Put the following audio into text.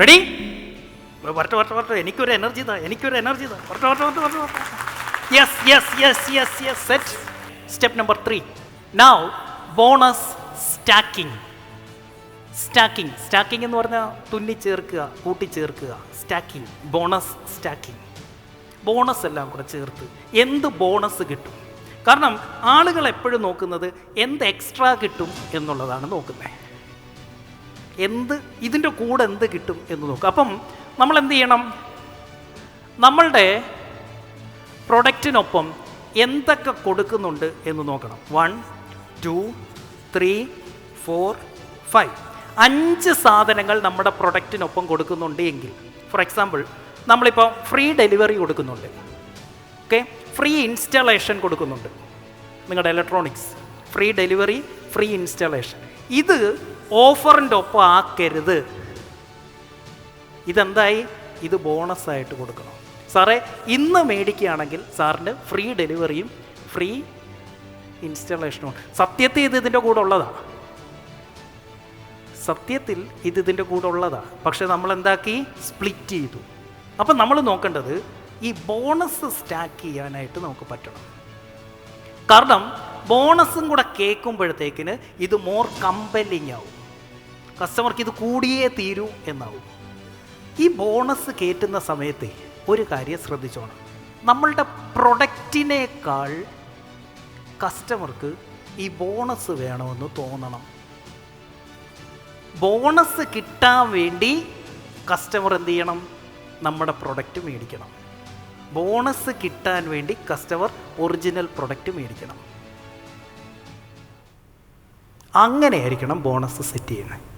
Ready വരട്ടെ വരട്ടെ വരട്ടെ. എനിക്കൊരു എനർജി താ എനിക്കൊരു എനർജി താ. വരട്ടെ വരട്ടെ വരട്ടെ വരട്ടെ yes yes yes yes yes set step number three now bonus stacking stacking stacking എന്ന് പറഞ്ഞാൽ തുന്നി ചേർക്കുക കൂട്ടിച്ചേർക്കുക സ്റ്റാക്കിംഗ് ബോണസ് സ്റ്റാക്കിംഗ് ബോണസ് എല്ലാം കൂടെ ചേർത്ത് എന്ത് ബോണസ് കിട്ടും? കാരണം ആളുകൾ എപ്പോഴും നോക്കുന്നത് എന്ത് എക്സ്ട്രാ കിട്ടും എന്നുള്ളതാണ് നോക്കുന്നത്. എന്ത് ഇതിന്റെ കൂടെ എന്ത് കിട്ടും എന്ന് നോക്കുക. അപ്പം നമ്മൾ എന്ത് ചെയ്യണം? നമ്മളുടെ പ്രൊഡക്റ്റിനൊപ്പം എന്തൊക്കെ കൊടുക്കുന്നുണ്ട് എന്ന് നോക്കണം. One two three four five. അഞ്ച് സാധനങ്ങൾ നമ്മുടെ പ്രൊഡക്റ്റിനൊപ്പം കൊടുക്കുന്നുണ്ട് എങ്കിൽ ഫോർ എക്സാമ്പിൾ നമ്മളിപ്പോൾ ഫ്രീ ഡെലിവറി കൊടുക്കുന്നുണ്ട്. ഓക്കെ? ഫ്രീ ഇൻസ്റ്റാളേഷൻ കൊടുക്കുന്നുണ്ട്. നിങ്ങളുടെ electronics. Free delivery free installation ഇത് ഓഫറിന്റെ ഒപ്പം ആക്കരുത്. ഇതെന്തായി? ഇത് ബോണസായിട്ട് കൊടുക്കണം. സാറേ ഇന്ന് മേടിക്കുകയാണെങ്കിൽ സാറിന് ഫ്രീ ഡെലിവറിയും ഫ്രീ ഇൻസ്റ്റാളേഷനും ഉണ്ട് സത്യത്തിൽ ഇത് ഇതിന്റെ കൂടെ ഉള്ളതാണ് സത്യത്തിൽ ഇത് ഇതിന്റെ കൂടെ ഉള്ളതാണ് പക്ഷേ നമ്മൾ എന്താക്കി സ്പ്ലിറ്റ് ചെയ്തു. അപ്പം നമ്മൾ നോക്കേണ്ടത് ഈ ബോണസ് സ്റ്റാക്ക് ചെയ്യാനായിട്ട് നമുക്ക് പറ്റണം. കാരണം ബോണസും കൂടെ കേൾക്കുമ്പോഴത്തേക്കിന് ഇത് മോർ കമ്പല്ലിങ് ആവും. കസ്റ്റമർക്ക് ഇത് കൂടിയേ തീരൂ എന്നാവും. ഈ ബോണസ് കയറ്റുന്ന സമയത്ത് ഒരു കാര്യം ശ്രദ്ധിച്ചോണം. നമ്മളുടെ പ്രൊഡക്റ്റിനേക്കാൾ കസ്റ്റമർക്ക് ഈ ബോണസ് വേണമെന്ന് തോന്നണം. ബോണസ് കിട്ടാൻ വേണ്ടി കസ്റ്റമർ എന്ത് ചെയ്യണം? നമ്മുടെ പ്രൊഡക്റ്റ് മേടിക്കണം. ബോണസ് കിട്ടാൻ വേണ്ടി കസ്റ്റമർ ഒറിജിനൽ പ്രൊഡക്റ്റ് മേടിക്കണം. അങ്ങനെയായിരിക്കണം ബോണസ് സെറ്റ് ചെയ്യുന്നത്.